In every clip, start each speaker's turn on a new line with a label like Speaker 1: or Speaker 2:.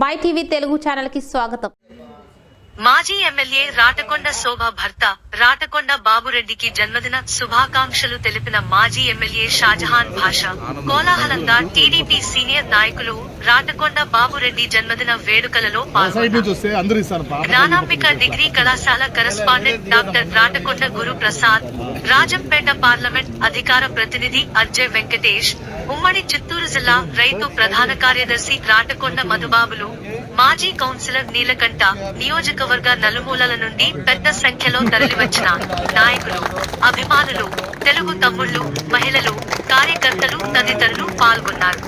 Speaker 1: My TV Telugu ఛానల్కి స్వాగతం.
Speaker 2: మాజీ ఎమ్మెల్యే రాటకొండ శోభ భర్త రాటకొండ బాబురెడ్డికి జన్మదిన శుభాకాంక్షలు తెలిపిన మాజీ ఎమ్మెల్యే షాజహాన్ భాష. కోలాహలంగా టీడీపీ సీనియర్ నాయకులు రాటకొండ బాబురెడ్డి జన్మదిన వేడుకలలో జ్ఞానాంబిక డిగ్రీ కళాశాల correspondent doctor Ratakonda Guru Prasad Rajampet parliament అధికార ప్రతినిధి అర్జయ్ వెంకటేష్ ఉమ్మడి చిత్తూరు జిల్లా రైతు ప్రధాన కార్యదర్శి రాటకొండ మధుబాబులు మాజీ కౌన్సిలర్ నీలకంఠ నియోజకవర్గ నలుమూలల నుండి పెద్ద సంఖ్యలో తరలివచ్చిన నాయకులు అభిమానులు తెలుగు తమ్ముళ్ళు మహిళలు కార్యకర్తలు తదితరులు పాల్గొన్నారు.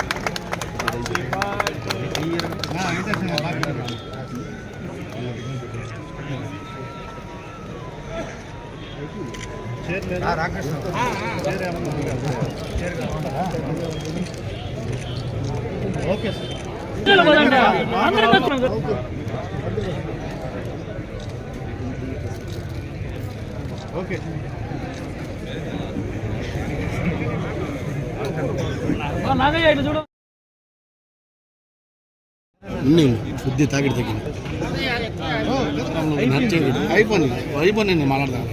Speaker 3: Okay sir okay.
Speaker 4: శుద్ధి తాగిడి తగ్గింది. అయిపోయింది అయిపోయింది నేను మాట్లాడతాను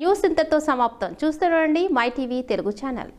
Speaker 1: న్యూస్ ఇంతతో సమాప్తం. చూస్తూ రండి మై టీవీ తెలుగు ఛానల్.